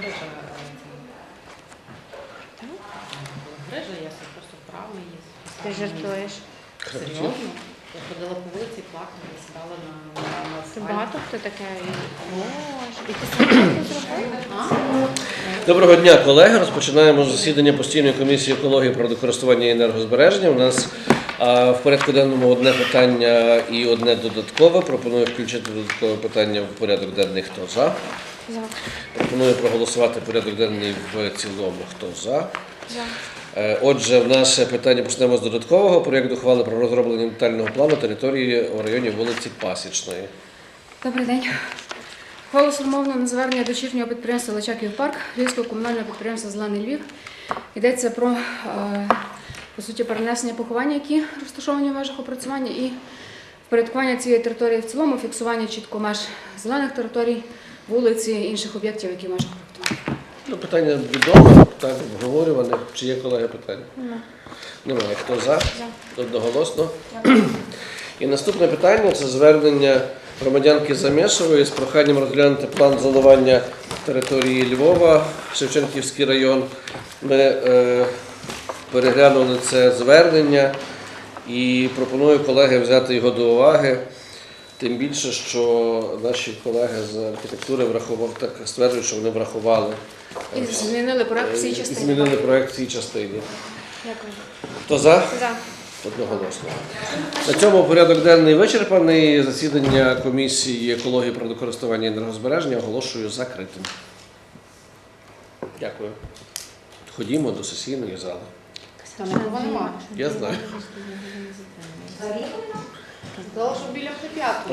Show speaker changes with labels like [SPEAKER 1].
[SPEAKER 1] Грижа. грижа, я собі просто вправо її.
[SPEAKER 2] Ти жартуєш.
[SPEAKER 1] Серйозно? Я ходила по вулиці, плакала, і сідала на, на
[SPEAKER 2] Це багато хто таке. Боже, і ти сам?
[SPEAKER 3] Доброго дня, колеги. Розпочинаємо засідання постійної комісії екології природокористування і енергозбереження. У нас а, в порядку денному одне питання і одне додаткове. Пропоную включити додаткове питання в порядок денний. Хто за?
[SPEAKER 2] За.
[SPEAKER 3] Пропоную проголосувати порядок денний в цілому. Хто за?
[SPEAKER 2] За.
[SPEAKER 3] Е, Отже, в нас питання почнемо з додаткового. Проєкт ухвали про розроблення детального плану території в районі вулиці Пасічної.
[SPEAKER 4] Добрий день. Голос сформовано на звернення дочірнього підприємства Личаків парк Львівського комунального підприємства Зелений Львів. Йдеться про е, по суті перенесення поховання, які розташовані в межах опрацювання, і впорядкування цієї території в цілому, фіксування чітко меж зелених територій, вулиці інших об'єктів, які в межах проектування.
[SPEAKER 3] Ну, питання відоме, так, обговорюване. Чи є колеги питання? Немає. Хто за? Одноголосно. І наступне питання це звернення громадянки Замєшової з проханням розглянути план зонування території Львова, Шевченківський район. Ми е, переглянули це звернення і пропоную колеги взяти його до уваги. Тим більше, що наші колеги з архітектури врахував так стверджують, що вони врахували
[SPEAKER 4] І змінили проект в цій частині.
[SPEAKER 3] змінили проект в цій частині.
[SPEAKER 2] Дякую.
[SPEAKER 3] Хто за?
[SPEAKER 2] За.
[SPEAKER 3] Одноголосно. На цьому порядок денний вичерпаний. Засідання комісії екології природокористування і енергозбереження оголошую закритим. Дякую. Ходімо до сесійної зали. Я знаю.
[SPEAKER 1] Došao bi ljepši pjatu.